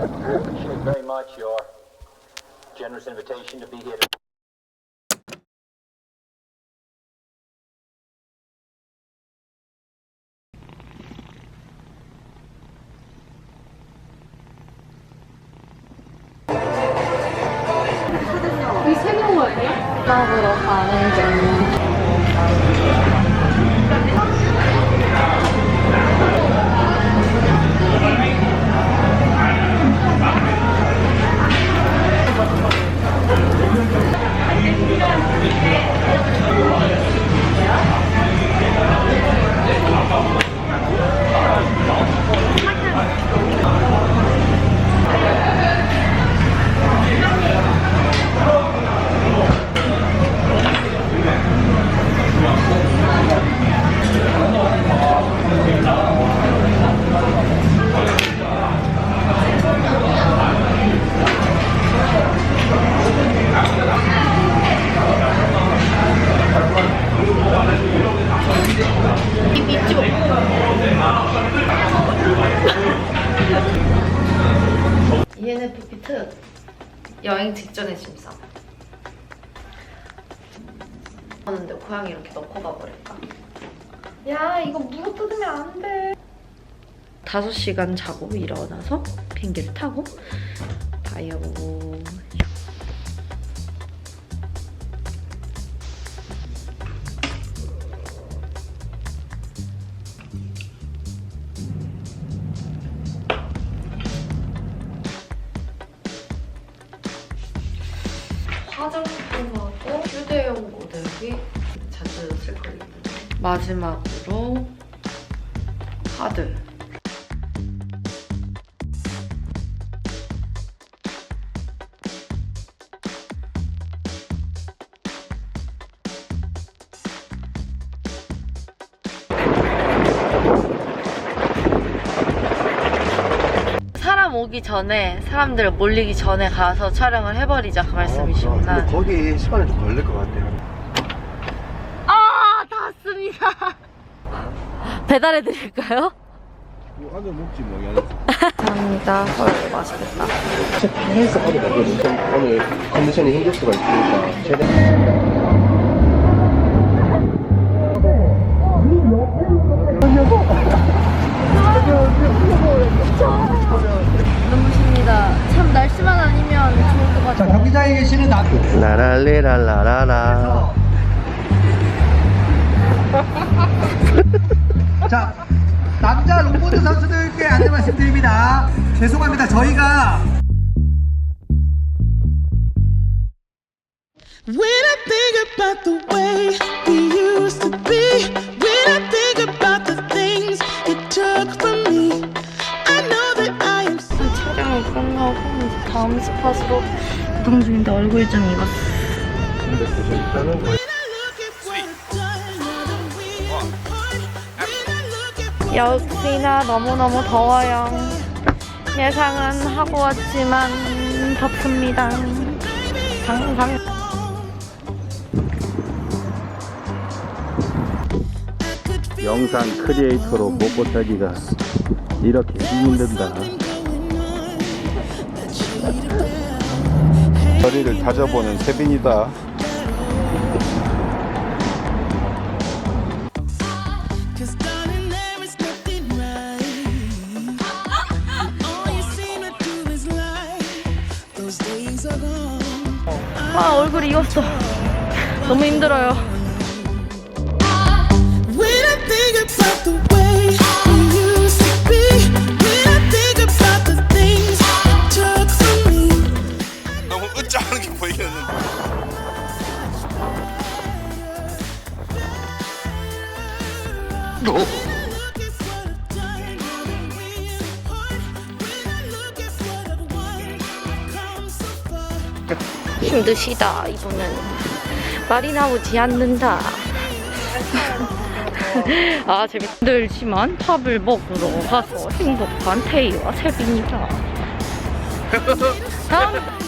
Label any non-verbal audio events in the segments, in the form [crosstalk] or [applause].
Appreciate very much your generous invitation to be here. 먹으러 가는 중. 여행 직전의 짐싸 하는데 고양이 이렇게 넣고 가버릴까? 야 이거 무릎 뜯으면 안돼 5시간 자고 일어나서 비행기를 타고 가요 화장품하고 휴대용 모델이 자주 쓸 거예요. 마지막으로 카드. 오기 전에 사람들 몰리기 전에 가서 촬영을 해버리자 그 말씀이시구나. 근데 거기 시간이 좀 걸릴 것 같아요. 아, 다 왔습니다. [laughs] 배달해 드릴까요? 뭐 먹지 뭐. 감사합니다. 헐, 맛있겠다. 헬스 하도. 좀 오늘 컨디션이 힘들 수가 있으니까 최대한. 눈부십니다. [laughs] 같아요. 경기장에 계시는 남 라랄레랄라라라. 자 남자 롱보드 선수들께 안내 말씀드립니다. 죄송합니다. 저희가 When I think about the way we used to be, when I think about the things you took from me, I know that I am so. 촬영을 끝나고 다음 스팟으로 이동 중인데 얼굴 좀 익었어. 역시나 너무너무 더워요. 예상은 하고 왔지만 덥습니다. 상상. 영상 크리에이터로 살기가 이렇게 힘든다. 허리를 다져보는 세빈이다. 아 얼굴 익었어. 너무 힘들어요. Far. 힘드시다 이분은 말이 나오지 않는다. [laughs] 아 재밌. 힘들지만 밥을 먹으러 가서 행복한 태희와 세빈이다. [laughs] 다음.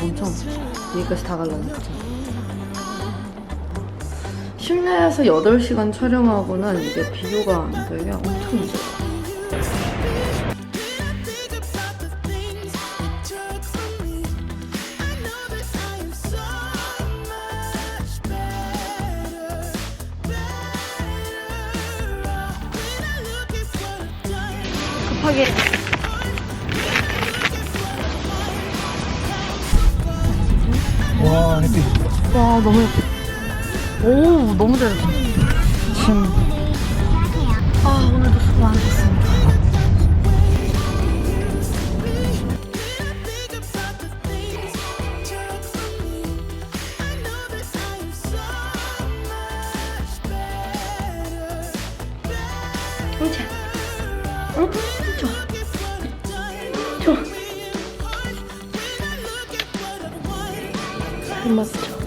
엄청 여기까지 다 갈라졌죠. 실내에서 8시간 촬영하고는 이게 비교가 안 되게 엄청 늦어. Think about the things it 와 햇빛 와 너무 예뻐. 오 너무 잘했어. 지금 아 오늘도 수고 많으셨습니다. Think Kırmızı.